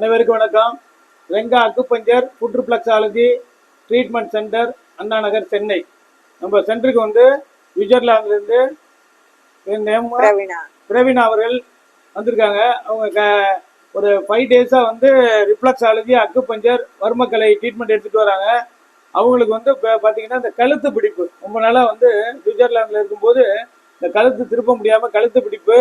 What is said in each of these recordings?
அனைவருக்கும் வணக்கம். Renga acupuncture foot reflexology treatment centre Anna Nagar Chennai. நம்ம சென்டருக்கு வந்து சுவிட்சர்லாந்துலேருந்து பிரவீனா அவர்கள் வந்திருக்காங்க. அவங்க க ஒரு ஃபைவ் டேஸாக வந்து ரிப்ளக்ஸாலஜி அக்குபஞ்சர் வர்மக்கலை ட்ரீட்மெண்ட் எடுத்துகிட்டு வராங்க. அவங்களுக்கு வந்து இப்போ பார்த்தீங்கன்னா இந்த கழுத்து பிடிப்பு. ரொம்ப நாளாக வந்து சுவிட்சர்லாந்தில் இருக்கும்போது இந்த கழுத்து திருப்ப முடியாமல் கழுத்து பிடிப்பு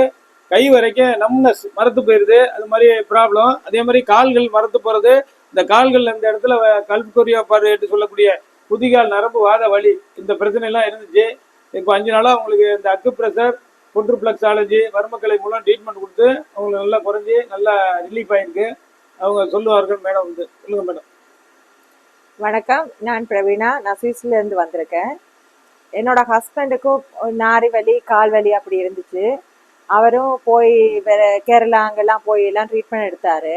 கை வரைக்கும் நம்னஸ் மரத்து போயிடுது அது மாதிரி ப்ராப்ளம் அதே மாதிரி கால்கள் மரத்து போகிறது இந்த கால்கள் இந்த இடத்துல கல்புக்கொரியா பார்வையிட்டு சொல்லக்கூடிய புதிகால் நரம்பு வாத வலி இந்த பிரச்சனைலாம் இருந்துச்சு. இப்போ அஞ்சு நாளாக அவங்களுக்கு இந்த அக்கு ப்ரெஷர் புற்றுப்ளக்ஸாலஜி வர்மக்கலை மூலம் ட்ரீட்மெண்ட் கொடுத்து அவங்களுக்கு நல்லா குறைஞ்சி நல்லா ரிலீஃப் ஆயிருக்கு. அவங்க சொல்லுவார்கள் மேடம் வந்து. சொல்லுங்கள் மேடம். வணக்கம். நான் பிரவீனா நான் சுவிஸ்லேருந்து வந்திருக்கேன். என்னோட ஹஸ்பண்டுக்கும் நாரி வலி கால் வலி அப்படி இருந்துச்சு. அவரும் போய் வேற கேரளா அங்கெல்லாம் போய் எல்லாம் ட்ரீட்மெண்ட் எடுத்தார்.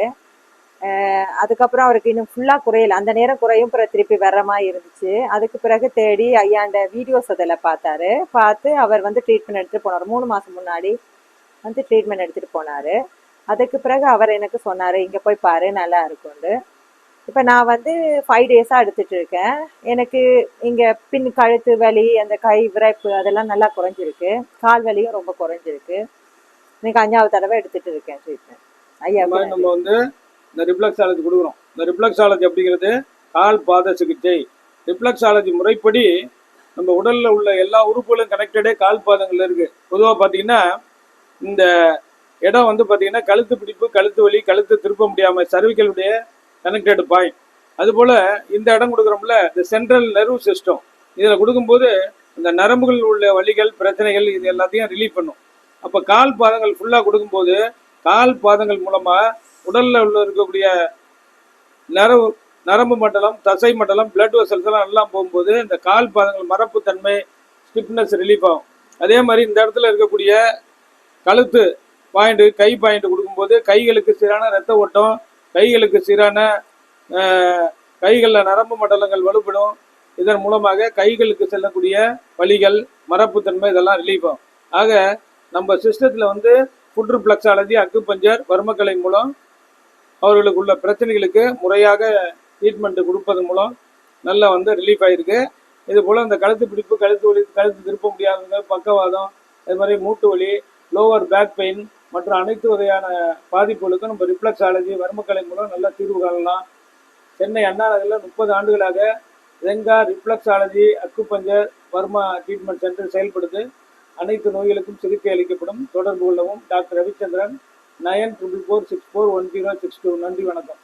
அதுக்கப்புறம் அவருக்கு இன்னும் ஃபுல்லாக குறையல. அந்த நேரம் குறையும். பிறகு திருப்பி வர்ற மாதிரி இருந்துச்சு. அதுக்கு பிறகு தேடி ஐயாண்ட வீடியோஸ் அதில் பார்த்தாரு. பார்த்து அவர் வந்து ட்ரீட்மெண்ட் எடுத்துகிட்டு போனார். மூணு மாதம் முன்னாடி வந்து ட்ரீட்மெண்ட் எடுத்துகிட்டு போனார். அதுக்கு பிறகு அவர் எனக்கு சொன்னார் இங்கே போய் பாரு நல்லா இருக்கும்னு. இப்போ நான் வந்து ஃபைவ் டேஸாக எடுத்துகிட்டு இருக்கேன். எனக்கு இங்கே பின் கழுத்து வலி அந்த கை விரைப்பு அதெல்லாம் நல்லா குறைஞ்சிருக்கு. கால் வலியும் ரொம்ப குறைஞ்சிருக்கு. இன்னைக்கு அஞ்சாவது தடவை எடுத்துட்டு இருக்கேன் ட்ரீட்மெண்ட் ஐயா நம்ம வந்து இந்த ரிப்ளக்ஸாலஜி கொடுக்குறோம். இந்த ரிப்ளக்ஸாலஜி அப்படிங்கிறது கால் பாத சிகிச்சை. ரிப்ளக்ஸாலஜி முறைப்படி நம்ம உடலில் உள்ள எல்லா உறுப்புகளும் கனெக்டடே கால் பாதங்கள்ல இருக்கு. பொதுவாக பார்த்தீங்கன்னா இந்த இடம் வந்து பார்த்தீங்கன்னா கழுத்து பிடிப்பு கழுத்து வலி கழுத்து திருப்ப முடியாம சர்விக்கலுடைய கனெக்டட் பாயிண்ட் அதுபோல் இந்த இடம் கொடுக்குறோம்ல இந்த சென்ட்ரல் நர்வ் சிஸ்டம் இதில் கொடுக்கும்போது இந்த நரம்புகள் உள்ள வலிகள் பிரச்சனைகள் இது எல்லாத்தையும் ரிலீவ் பண்ணும். அப்போ கால் பாதங்கள் ஃபுல்லாக கொடுக்கும்போது கால் பாதங்கள் மூலமாக உடலில் உள்ள இருக்கக்கூடிய நரம்பு நரம்பு மண்டலம் தசை மண்டலம் பிளட் வெசல்ஸ் எல்லாம் எல்லாம் போகும்போது இந்த கால் பாதங்கள் மரப்பு தன்மை ஸ்டிப்னஸ் ரிலீஃப் ஆகும். அதே மாதிரி இந்த இடத்துல இருக்கக்கூடிய கழுத்து பாயிண்ட் கை பாயிண்ட் கொடுக்கும்போது கைகளுக்கு சீரான ரத்த ஓட்டம் கைகளுக்கு சீரான கைகளில் நரம்பு மண்டலங்கள் வலுப்படும். இதன் மூலமாக கைகளுக்கு செல்லக்கூடிய வலிகள் மரப்புத்தன்மை இதெல்லாம் ரிலீஃப் ஆகும். ஆக நம்ம சிஸ்டத்தில் வந்து புற்று பிளக்ஸாலஜி அக்குப்பஞ்சர் வர்மக்கலை மூலம் அவர்களுக்கு உள்ள பிரச்சனைகளுக்கு முறையாக ட்ரீட்மெண்ட்டு கொடுப்பதன் மூலம் நல்லா வந்து ரிலீஃப் ஆகிருக்கு இது போல் இந்த கழுத்து பிடிப்பு கழுத்து வலி கழுத்து திருப்ப முடியாதவங்க பக்கவாதம் அது மாதிரி மூட்டு வலி லோவர் பேக் பெயின் மற்றும் அனைத்து வகையான பாதிப்புகளுக்கும் நம்ம ரிஃப்ளக்ஸாலஜி வர்மக்கலை மூலம் நல்லா தீர்வு காணலாம். சென்னை அண்ணா நகரில் முப்பது ஆண்டுகளாக Renga reflexology acupuncture Varma treatment centre செயல்படுது. அனைத்து நோய்களுக்கும் சிகிச்சை அளிக்கப்படும். தொடர்பு கொள்ளவும். Doctor Ravichandran nine triple four six four one zero six two. நன்றி வணக்கம்.